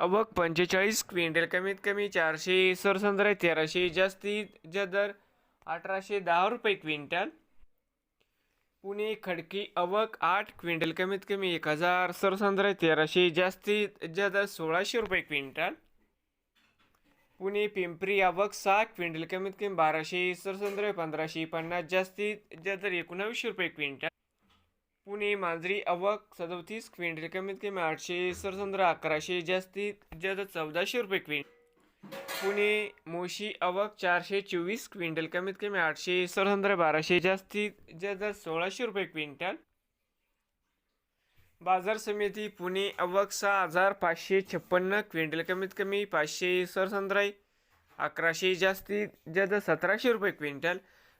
अवक पंचेचाळीस क्विंटल कमीत कमी चारशे सरसंद्र तेराशे जास्तीत जदर अठराशे दहा रुपये क्विंटल. पुणे खडकी अवक आठ क्विंटल कमीत कमी एक हजार सरसंद्र तेराशे जास्तीत जदर सोळाशे रुपये क्विंटल. पुणे पिंपरी आवक सहा क्विंटल कमीत कमी बाराशे सरसंद्र पंधराशे पन्नास जास्तीत जदर एकोणावीसशे रुपये क्विंटल. पुणे मांजरी अवक सदोतीस क्विंटल कमीत कमी आठशे सरसंद्र अकराशे जास्तीत जास्त चौदाशे रुपये क्विंटल पुणे मोशी अवक चारशे चोवीस क्विंटल कमीत कमी आठशे सरसंद्र बाराशे जास्तीत जास्त सोळाशे रुपये क्विंटल बाजार समिती पुणे अवक सहा हजार पाचशे छप्पन्न क्विंटल कमीत कमी पाचशे सरसंद्राई अकराशे जास्तीत जास्त सतराशे रुपये क्विंटल